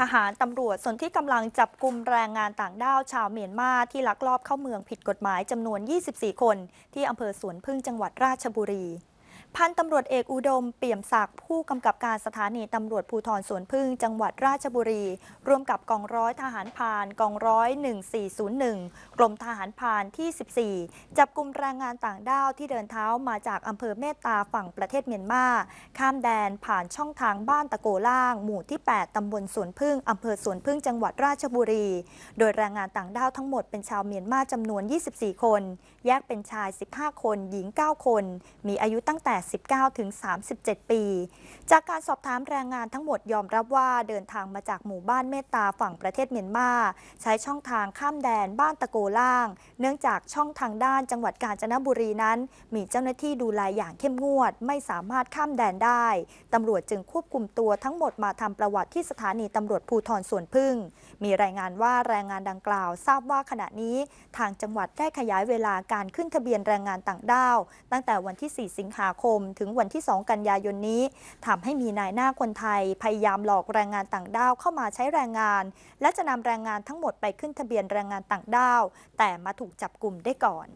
ทหารตำรวจส่วนที่กำลังจับกลุ่มแรงงานต่างด้าวชาวเมียนมาที่ลักลอบเข้าเมืองผิดกฎหมายจำนวน 24 คน ที่อำเภอสวนพึ่งจังหวัดราชบุรี พันตำรวจเอกอุดม เปี่ยมศักดิ์ผู้กำกับการสถานีตำรวจภูธรสวนพึ่ง จังหวัดราชบุรี ร่วมกับกองร้อยทหารพานกองร้อย 1401 กรมทหารพานที่ 14 จับกลุ่มแรงงานต่างด้าวที่เดินเท้ามาจากอำเภอเมตตาฝั่งประเทศเมียนมา ข้ามแดนผ่านช่องทางบ้านตะโกล่าง หมู่ที่ 8 ตำบลสวนพึ่งอำเภอสวนพึ่งจังหวัดราชบุรี โดยแรงงานต่างด้าวทั้งหมดเป็นชาวเมียนมาจำนวน 24 คน แยกเป็นชาย 15 คน หญิง 9 คน มีอายุตั้งแต่19ถึง37 ปี จากการสอบถามแรงงานทั้งหมดยอมรับว่าเดินทางมาจากหมู่บ้านเมตตาฝั่งประเทศเมียนมา ใช้ช่องทางข้ามแดนบ้านตะโกล่าง เนื่องจากช่องทางด้านจังหวัดกาญจนบุรีนั้น มีเจ้าหน้าที่ดูแลอย่างเข้มงวด ไม่สามารถข้ามแดนได้ตำรวจจึงควบคุมตัวทั้งหมดมาทำประวัติที่สถานีตำรวจภูธรสวนพึ่ง มีรายงานว่าแรงงานดังกล่าว ทราบว่าขณะนี้ทางจังหวัดได้ขยายเวลาการขึ้นทะเบียนแรงงานต่างด้าว ตั้งแต่วันที่ 4 สิงหาคมมถึงวันที่ 2 กันยายนนี้ทำให้มีนายหน้าคนไทย พยายามหลอกแรงงานต่างด้าวเข้ามาใช้แรงงาน และจะนำแรงงานทั้งหมดไปขึ้นทะเบียนแรงงานต่างด้าว แต่มาถูกจับกลุ่มได้ก่อน